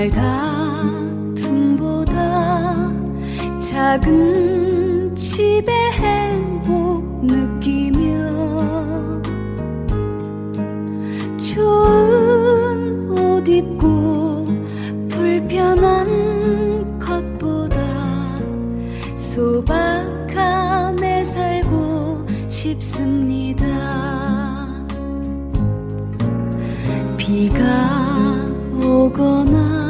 말 다툼보다 작은 집의 행복 느끼며 좋은 옷 입고 불편한 것보다 소박함에 살고 싶습니다. 비가 오거나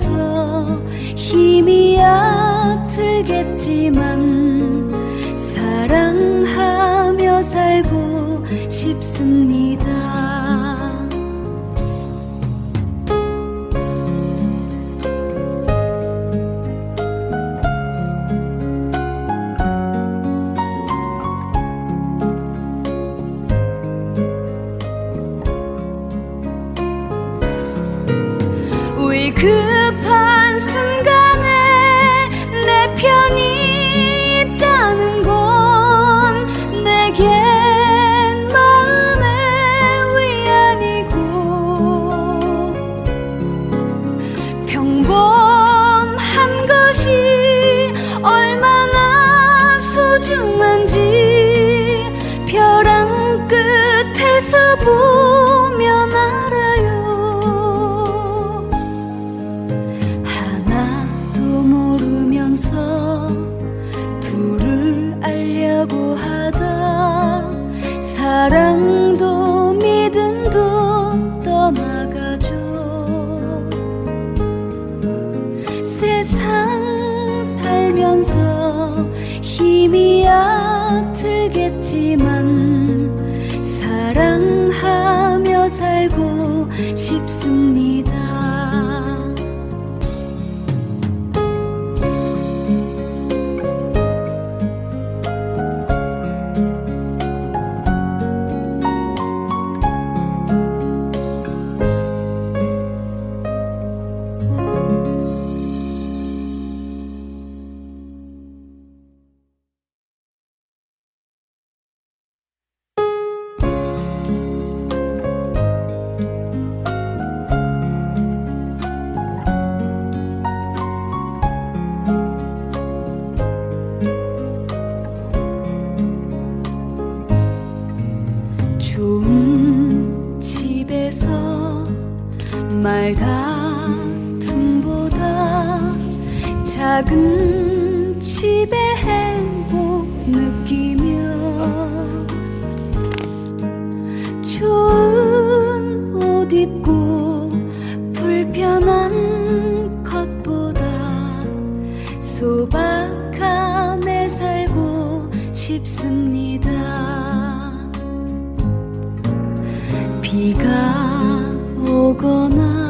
살면서 힘이 약들겠지만 사랑하며 살고 싶습니다. 위 보면 알아요. 하나도 모르면서 둘을 알려고 하다 사랑도 믿음도 떠나가죠. 세상 살면서 힘이 약들겠지만 살고 싶 말다툼보다 작은 집의 행복 느끼며 좋은 옷 입고 불편한 것보다 소박함에 살고 싶습니다. 비가 오거나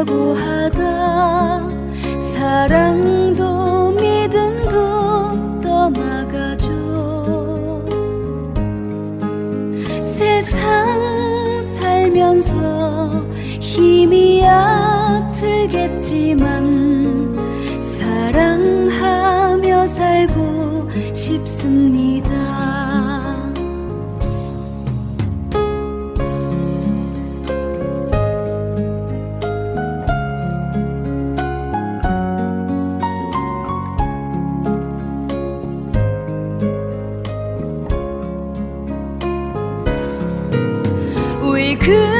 알려고 하다 사랑도 믿음도 떠나가죠 세상 살면서 힘이야 들겠지만 사랑하며 살고 싶습니다. 그